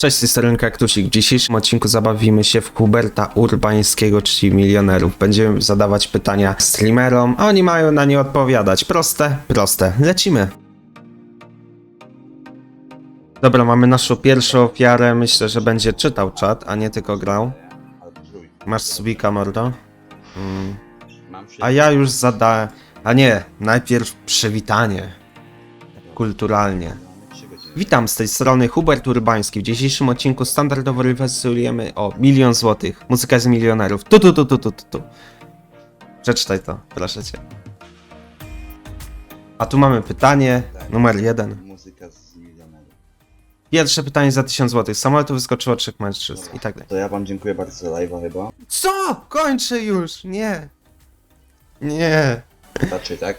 Cześć, z tej strony Kaktusik. W dzisiejszym odcinku zabawimy się w Huberta Urbańskiego, czyli milionerów. Będziemy zadawać pytania streamerom, a oni mają na nie odpowiadać. Proste, proste. Lecimy. Dobra, mamy naszą pierwszą ofiarę. Myślę, że będzie czytał czat, a nie tylko grał. Masz subika, mordo? Mm. A ja już zadałem... A nie, najpierw przywitanie. Kulturalnie. Witam z tej strony Hubert Urbański. W dzisiejszym odcinku standardowo rywalizujemy o milion złotych. Muzyka z milionerów. Tu, tu, tu, tu, tu, tu. Przeczytaj to, proszę cię. A tu mamy pytanie numer jeden. Muzyka z milionerów. Pierwsze pytanie za 1000 złotych. Z samolotu wyskoczyło trzech mężczyzn i tak dalej. To ja wam dziękuję bardzo za live'a chyba. Co? Kończę już! Nie! Nie! Raczej tak.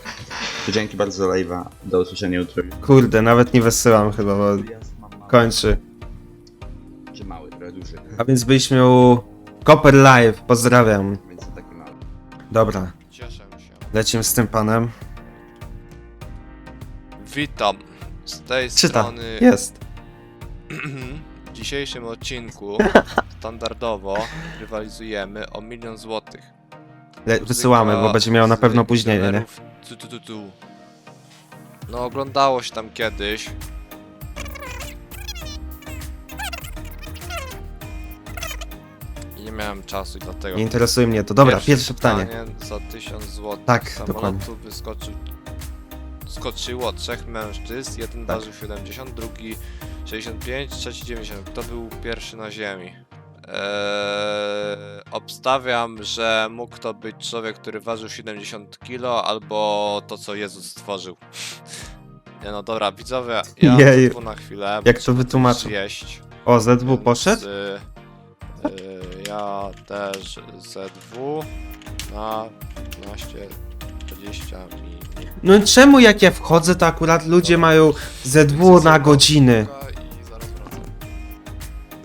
To dzięki bardzo za live'a. Do usłyszenia jutro. Kurde, nawet nie wysyłam chyba, bo kończy. Czy mały, trochę duży. A więc byliśmy u Copper Live. Pozdrawiam. Więc to taki mały. Dobra, Cieszę się. lecimy z tym panem. Witam. Z tej Czyta. strony Jest. w dzisiejszym odcinku standardowo rywalizujemy o milion złotych. Le- wysyłamy, bo będzie miało na pewno opóźnienie, nie? Tu, tu, tu, tu. No oglądało się tam kiedyś. I nie miałem czasu i dlatego. Nie interesuje mnie to. Dobra, pierwsze, pytanie. Za 1000 zł. Tak, z samolotu dokładnie. wyskoczył. Skoczyło trzech mężczyzn. Jeden Tak. ważył 70, drugi 65, trzeci 90. Kto był pierwszy na ziemi? Eee, obstawiam, że mógł to być człowiek, który ważył 70 kg, albo to, co Jezus stworzył. Nie no dobra, widzowie, ja Jej. tu na chwilę. Jak to wytłumaczę? Jeść. O, ZW poszedł? Więc, y, y, ja też ZW na 15, 20 minut. No czemu jak ja wchodzę, to akurat ludzie mają ZW na godziny?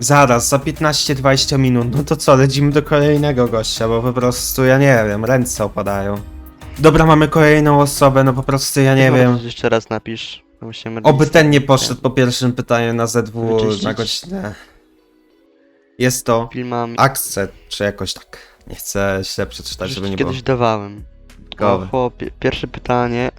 Zaraz za 15-20 minut. No to co, lecimy do kolejnego gościa, bo po prostu ja nie wiem, ręce opadają. Dobra, mamy kolejną osobę, no po prostu ja nie wiem. Jeszcze raz napisz. Musimy Oby listę. ten nie poszedł po pierwszym pytaniu na ZW Wyczyścić. na godzinę. Jest to Filmami. Accent, czy jakoś tak. Nie chcę źle przeczytać, żeby nie było. kiedyś dawałem. Goły. O, chłopie, pierwsze pytanie.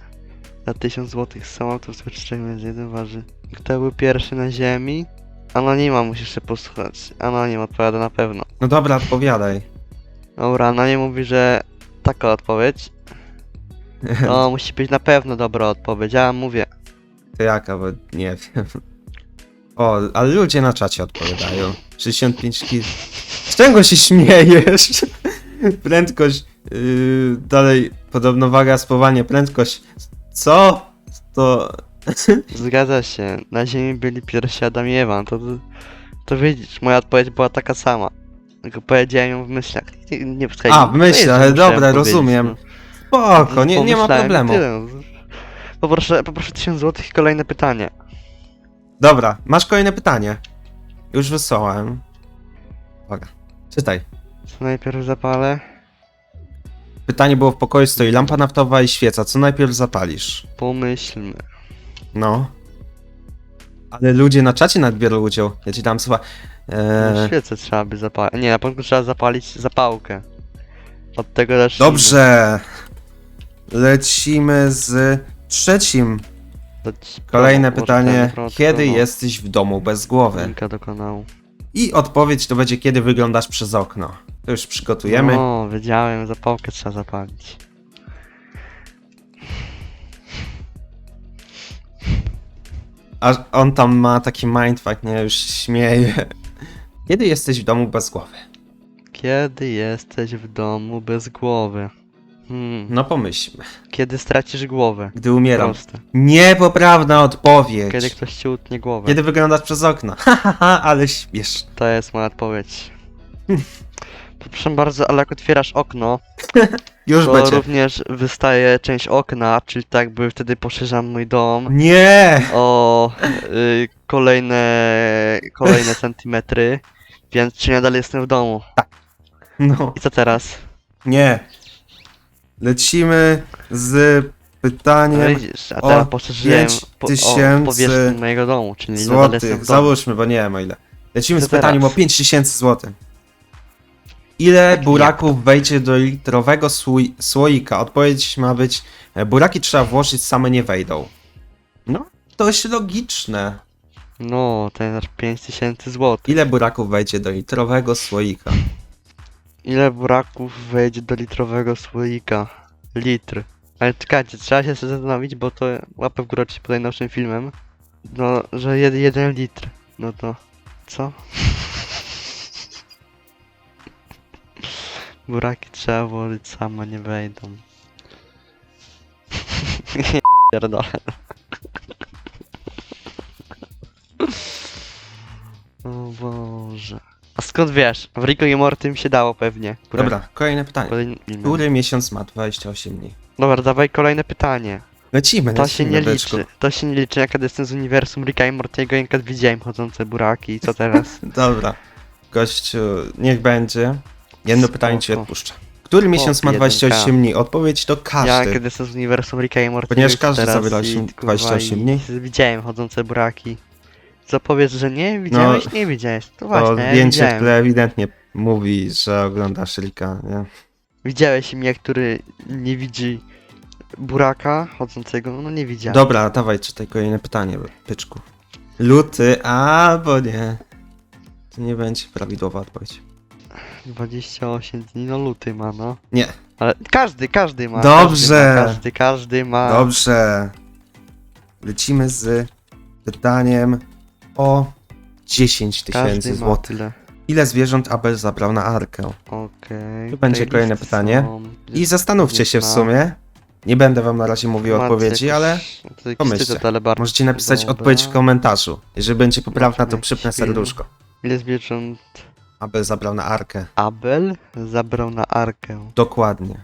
Za 1000 zł z samolotu skoczyć między jeden waży. Kto był pierwszy na ziemi? Anonima musisz się posłuchać. Anonim odpowiada na pewno. No dobra, odpowiadaj. Dobra, anonim mówi, że taka odpowiedź. No, musi być na pewno dobra odpowiedź. Ja mówię. To jaka, bo nie wiem. O, ale ludzie na czacie odpowiadają. 65 kg. Z czego się śmiejesz? Prędkość. Yy, dalej, podobno waga, spowalnie, prędkość. Co? To. Zgadza się. Na ziemi byli pierwsi Adam i Ewa. To, to, to widzisz, moja odpowiedź była taka sama. Tylko powiedziałem ją w myślach. Nie, nie A, w myślach, musiałem dobra, rozumiem. no. Spoko, nie, nie ma Pomyślałem i problemu. tyle. Poproszę, poproszę 1000 zł i kolejne pytanie. Dobra, masz kolejne pytanie. Już wysłałem. Uwaga, czytaj. Co najpierw zapalę? Pytanie było w pokoju, stoi lampa naftowa i świeca. Co najpierw zapalisz? Pomyślmy. No. Ale ludzie na czacie nawet biorą udział. Ja ci dam słowa. No, Eee, Świecę trzeba by zapalić. Nie, na początku trzeba zapalić zapałkę. Od tego zacznijmy. dobrze. Lecimy z trzecim. Kolejne pytanie. Kiedy jesteś w domu bez głowy? Linka do kanału. I odpowiedź to będzie kiedy wyglądasz przez okno. To już przygotujemy. O, wiedziałem, zapałkę trzeba zapalić. A on tam ma taki mindfuck, nie? Już śmieje. Kiedy jesteś w domu bez głowy? Kiedy jesteś w domu bez głowy? Hmm. No pomyślmy. Kiedy stracisz głowę? Gdy umieram. Proste. Niepoprawna odpowiedź. Kiedy ktoś ci utnie głowę. Kiedy wyglądasz przez okno? Hahaha, ale śmiesz. To jest moja odpowiedź. Proszę bardzo, ale jak otwierasz okno, Już to będzie. również wystaje część okna, czyli tak by wtedy poszerzam mój dom Nie! o y, kolejne, kolejne centymetry, więc czy nadal jestem w domu? No, I co teraz? nie. Lecimy z No pytaniem widzisz, a o teraz poszerzyłem po, o 5000 powierzchnię mojego domu, czyli nadal jestem złotych. w domu. Załóżmy, bo nie wiem o ile. Lecimy Co z pytaniem teraz? o 5000 zł. Ile buraków wejdzie do litrowego słoi- słoika? Odpowiedź ma być: e, buraki trzeba włożyć, same nie wejdą. No, dość logiczne. No, ten aż 5000 zł. Ile buraków wejdzie do litrowego słoika? Ile buraków wejdzie do litrowego słoika? Litr. Ale czekajcie, trzeba się jeszcze zastanowić, bo to łapę w górę oczywiście pod najnowszym filmem. No, że jed, jeden litr. No to... Co? Buraki trzeba włożyć, same nie wejdą. Pierdolę. O Boże. A skąd wiesz? W Rico i Mortym się dało pewnie. Dobra, kolejne pytanie. Kolejny. Który miesiąc ma 28 dni? Dobra, dawaj kolejne pytanie. Lecimy, To się lecimy, nie byczku. liczy. To się nie liczy. Jak jestem z uniwersum Ricka i Mortiego, jak widziałem chodzące buraki i co teraz? Dobra. Gościu, niech będzie. Jedno pytanie ci odpuszczę. Który miesiąc ma 1K. 28 dni? Odpowiedź to Ja każdy. kiedy jestem z uniwersum Ricka i Mortiego Ponieważ każdy i, się kurwa, 28 i dni. Widziałem chodzące buraki. Co powiesz, że nie? Widziałeś? nie widziałeś. To właśnie, to ja zdjęcie, widziałem. które ewidentnie mówi, że oglądasz Rika, nie? Widziałeś mnie, który nie widzi buraka chodzącego? No nie widziałem. Dobra, dawaj, czytaj kolejne pytanie, pyczku. Luty, albo nie. To nie będzie prawidłowa odpowiedź. 28 dni, no luty ma, no. Nie. Ale każdy, każdy ma. Dobrze. Każdy, ma, każdy, każdy ma. Dobrze. Lecimy z pytaniem o 10 Każdy tysięcy złotych. tyle. Ile zwierząt Abel zabrał na arkę? Okej. Tu będzie kolejne pytanie. są. I zastanówcie się w sumie. Nie będę wam na razie mówił Macie odpowiedzi, ale pomyślcie. możecie napisać dobra. odpowiedź w komentarzu. Jeżeli będzie poprawna, to przypnę serduszko. Ile zwierząt Abel zabrał na arkę. Abel zabrał na arkę? Dokładnie.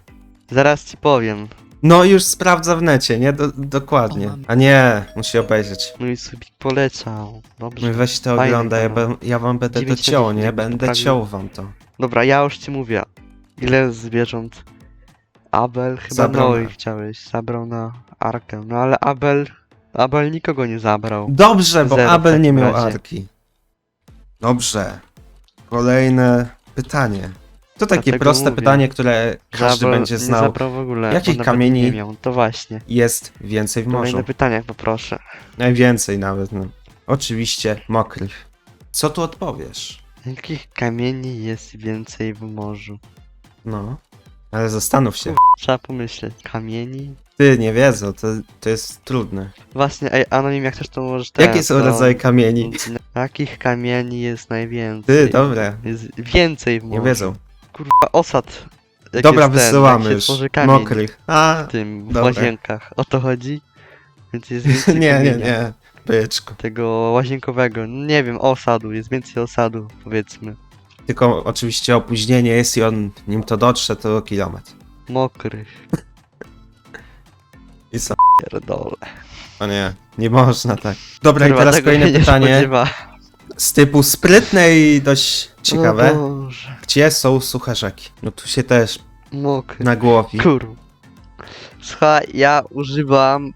Zaraz ci powiem. No już sprawdza w necie, nie? Do, dokładnie. A nie, musi obejrzeć. Mój subik poleciał. Dobrze. Weź to Fajny oglądaj, ja, ja wam będę to 9 ciął, nie? Będę ciął wam to. Dobra, ja już ci mówię. Ile zwierząt Abel chyba Zabrał Noe na- chciałeś, zabrał na arkę. No ale Abel. Abel nikogo nie zabrał. Dobrze, bo Zero w Abel nie takim miał razie. arki. Dobrze. Kolejne pytanie. To takie Dlatego proste mówię. pytanie, które każdy Zabrał, będzie Nie znał. zabrał w ogóle. Jakich bo nawet kamieni- Nie miał. To właśnie. Jest więcej w morzu. Kolejne pytania poproszę. Najwięcej nawet, no. Oczywiście mokrych. Co tu odpowiesz? Jakich kamieni jest więcej w morzu? No. Ale zastanów się. Trzeba pomyśleć. Kamieni? Ty nie wiedzą, to, to jest trudne. Właśnie, ej, Anonim, jak chcesz to możesz teraz. Jakie są to- rodzaje kamieni? Jakich kamieni jest najwięcej? Ty, dobre. Jest więcej w morzu. Nie wiedzą. Kurwa, osad. Jak Dobra, jest ten, wysyłamy jak się już. tworzy kamień Mokrych. A, w tym, w Dobra. łazienkach. O to chodzi? Więc jest więcej nie, nie, kamienia. nie. Byczku. Tego łazienkowego. Nie wiem, osadu. Jest więcej osadu, powiedzmy. Tylko oczywiście opóźnienie jest i on, nim to dotrze, to kilometr. Mokrych. I co? Pierdolę. O nie, nie można tak. Dobra, i Kurwa, teraz tego kolejne się nie pytanie spodziewa. z typu sprytne i dość ciekawe. O Boże. Gdzie są suche rzeki? No tu się też Mokry. nagłowi. Kurwa. Słuchaj, ja używam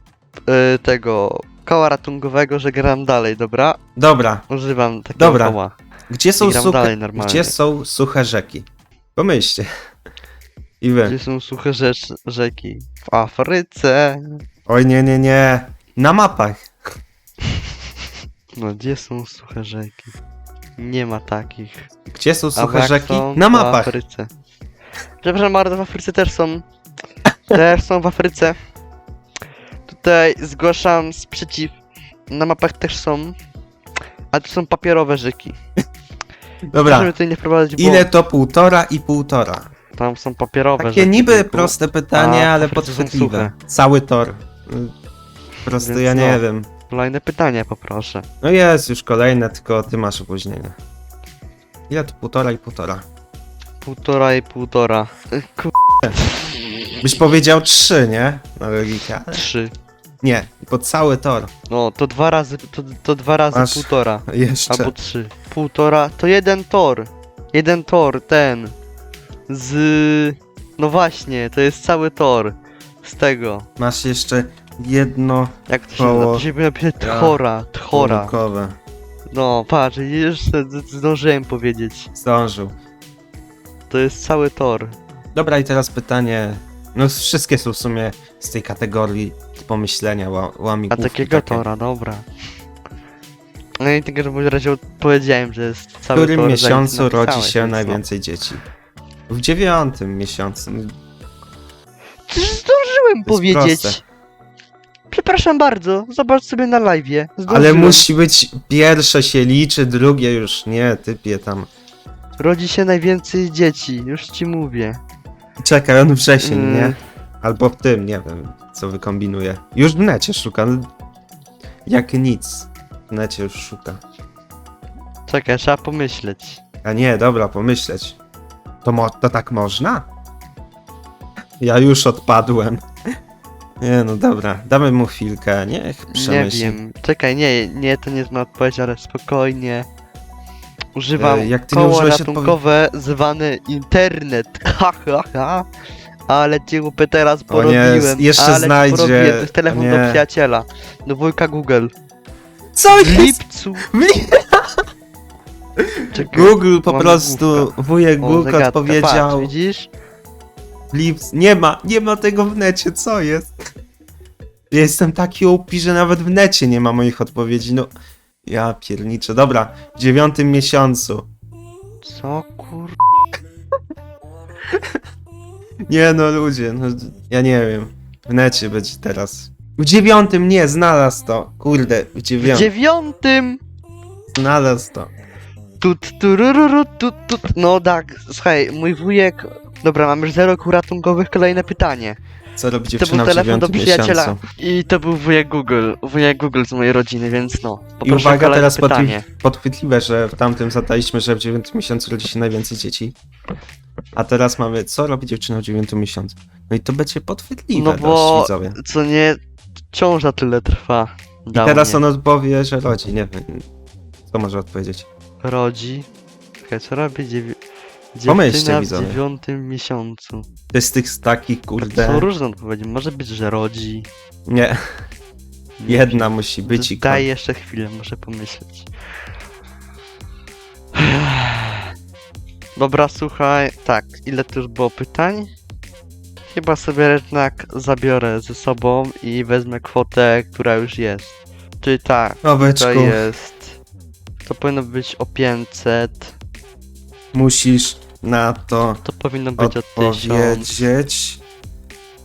y, tego koła ratunkowego, że gram dalej, dobra? Dobra, Używam takiego Dobra. koła. gdzie są, I gram suche, dalej normalnie. gdzie są suche rzeki? Pomyślcie. I wy. Gdzie są suche rzecz, rzeki? W Afryce. Oj, nie, nie, nie. Na mapach. No, gdzie są suche rzeki? Nie ma takich. Gdzie są A suche jak rzeki? są, Na to mapach. W Afryce. Przepraszam bardzo, w Afryce też są. Też są w Afryce. Tutaj zgłaszam sprzeciw. Na mapach też są. A to są papierowe rzeki. Dobra. Tutaj nie wprowadzić Ile to półtora i półtora? Tam są papierowe Takie niby tylko. proste pytanie, A, ale są podchwytliwe. Cały tor. Y, Po prostu Więc ja nie no. wiem. Kolejne pytanie poproszę. No jest już kolejne, tylko ty masz opóźnienie. Ile to półtora i półtora? Półtora i półtora. Byś powiedział trzy, nie? Na logikę. Trzy. Nie, bo cały tor. No, to dwa razy, to, to dwa razy Masz- półtora. Jeszcze. Albo trzy. Półtora, to jeden tor. Jeden tor, ten. Z... No właśnie, to jest cały tor. Z tego. Masz jeszcze jedno Jak to się Koło- nazywa? To się napisać Ja. Tora. kierunkowe. No, patrz, z- zdążyłem powiedzieć. Zdążył. To jest cały tor. Dobra, i teraz pytanie. No, wszystkie są w sumie z tej kategorii pomyślenia, ła- A łamigłówki takiego takie. tora, dobra. No i tylko, że w razie powiedziałem, że jest W cały którym tor, miesiącu rodzi napisałeś, się więc no. najwięcej dzieci? W dziewiątym miesiącu. Przecież zdążyłem jest powiedzieć. proste. Przepraszam bardzo, zobacz sobie na live'ie. Ale Zdążyłem. musi być pierwsze się liczy, drugie już nie, typie tam. Rodzi się najwięcej dzieci, już ci mówię. Czekaj, on wrzesień, Mm. nie? Albo w tym, nie wiem, co wykombinuje. Już w necie szuka. no. Jak nic. W necie już szuka. Czekaj, trzeba pomyśleć. A nie, dobra, pomyśleć. To, mo- to tak można? Ja już odpadłem. Nie, no dobra, damy mu chwilkę, niech Nie przemyśli. wiem. Czekaj, nie, nie, to nie jest moja odpowiedź, ale spokojnie. Używam E, jak ty nie koło użyłeś ratunkowe zwane internet. Ha, ha, ha. Ale ci głupy teraz nie, porobiłem. jeszcze ale znajdzie- Porobiłem. To jest telefon nie. do przyjaciela. Do wujka Google. Co W jest? lipcu. Czekaj. Google po prostu, wujek O, Google zagadka, odpowiedział. Patrz, widzisz? Lips. Nie ma, nie ma tego w necie, co jest? Ja Jestem taki upi, że nawet w necie nie ma moich odpowiedzi, no. Ja pierniczę. Dobra, w dziewiątym miesiącu. Co kur... Nie no, ludzie, no, ja nie wiem. W necie będzie teraz. W dziewiątym nie, znalazł to. Kurde, w W dziewiątym. dziewiątym! Znalazł to. Tut, turururu, tut, tut. No tak, słuchaj, mój wujek... Dobra, mam już zero kół ratunkowych, kolejne pytanie. Co robi To dziewczyna był w telefon do dziewiątym przyjaciela. miesiącu? I to był wujek Google. Wujek Google z mojej rodziny, więc no. I Poproszę uwaga, kolejne teraz pytanie. podchwy- podchwytliwe, że w tamtym zadaliśmy, że w dziewiątym miesiącu rodzi się najwięcej dzieci. A teraz mamy, co robi dziewczyna w dziewiątym miesiącu? No i to będzie podchwytliwe No dość, bo, widzowie. co nie, ciąża tyle trwa. I teraz mnie. on odpowie, że rodzi, nie wiem. Co może odpowiedzieć? Rodzi. Czekaj, co robi dziewi... Dziewczyna w widzowie. dziewiątym miesiącu? To jest tych takich, Są kurde... różne odpowiedzi. Może być, że rodzi. Nie, jedna musi być i Daj jeszcze chwilę, muszę pomyśleć. Dobra, słuchaj. Tak, ile tu już było pytań? Chyba sobie jednak zabiorę ze sobą i wezmę kwotę, która już jest. Czyli tak, to jest. To powinno być o 500. musisz na to To powinno być o 1000. odpowiedzieć,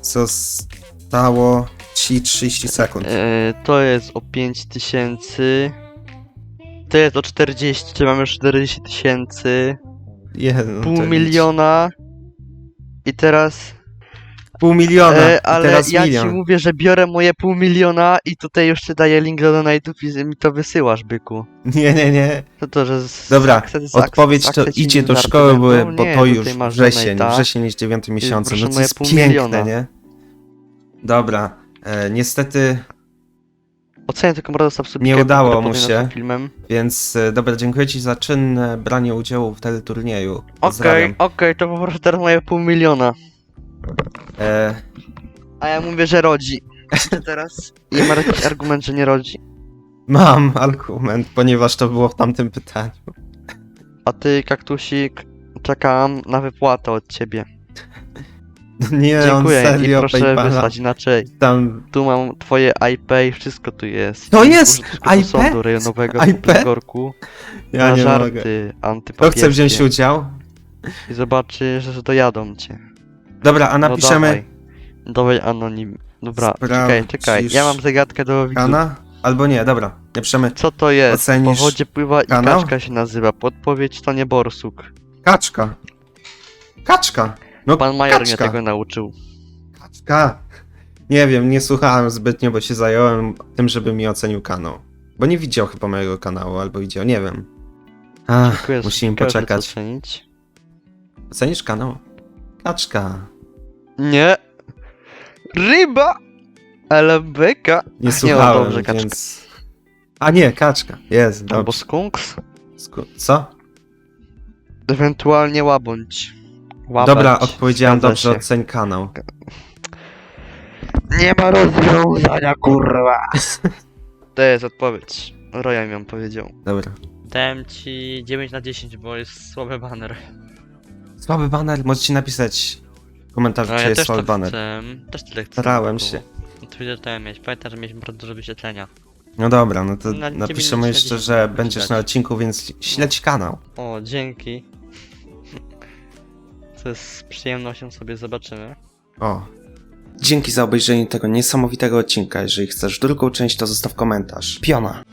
co stało ci 30 sekund. E, to jest o 5000. To jest o 40, czyli mamy już 40 tysięcy. Jeden, Pół to nic. miliona. I teraz. Pół miliona, E, ale teraz ja milion. ci mówię, że biorę moje pół miliona i tutaj już ci daję link do donate'ów i mi to wysyłasz, byku. Nie, nie, nie. To to, że z, Dobra, z Odpowiedź to idzie do szkoły, bo, będą. bo Nie, to już wrzesień, donate'a. wrzesień jest dziewiąty miesiącu, proszę no to jest piękne, miliona. nie? Dobra, e, niestety, Ocenię tylko bardzo subskrypcję, Nie udało mu się. więc e, dobra, dziękuję ci za czynne branie udziału w teleturnieju. Okej, okej, to poproszę teraz moje pół miliona. E, A ja mówię, że rodzi. teraz nie ma jakiś argument, że nie rodzi. mam argument, ponieważ to było w tamtym pytaniu. A ty, kaktusik, czekam na wypłatę od ciebie. Nie, Dziękuję on i serio proszę Paypala wysłać inaczej. tam... Tu mam twoje IP i wszystko tu jest. To jest Urzędniczego IP? sądu rejonowego IP? w Gorku. Ja na nie mogę. żarty Kto antypapieskie. chce wziąć udział? I zobaczysz, że dojadą cię. Dobra, a No napiszemy dawaj. Dawaj anonim. Dobra, czekaj, czekaj. Ja mam zagadkę do widzów. kana? Albo nie, dobra, napiszemy Co to jest? Ocenisz Po wodzie pływa i kanał? kaczka się nazywa. Podpowiedź to nie borsuk. kaczka. Kaczka. No, Pan major mnie kaczka. tego nauczył. Kaczka. Nie wiem, nie słuchałem zbytnio, bo się zająłem tym, żeby mi ocenił kanał. Bo nie widział chyba mojego kanału, albo widział, nie wiem. Ach, Dziękuję, musimy każdy poczekać. Ocenić. Ocenisz kanał? Kaczka. Nie. Ryba! Ale beka. Nie no słuchałem, dobrze, kaczka. więc... A nie, kaczka. Jest, Albo dobrze. skunks. Sku- Co? Ewentualnie łabądź. Łabędź. Dobra, odpowiedziałem Zgadza dobrze, się. oceń kanał. Nie ma rozwiązania, kurwa. To jest odpowiedź. Roya mi ją powiedział. Dobra. Dałem ci 9 na 10, bo jest słaby banner. Słaby banner, możecie napisać w komentarzu, czy jest słaby to banner. chcę. Też tyle chcę. Starałem się. No Twitter to mieć. Pamiętaj, że mieliśmy bardzo dużo wyświetlenia. No dobra, no to Na- napiszemy jeszcze, że będziesz na odcinku, więc śledź kanał. O, dzięki. Co jest z przyjemnością sobie zobaczymy. O. Dzięki za obejrzenie tego niesamowitego odcinka. Jeżeli chcesz drugą część, to zostaw komentarz. Piona!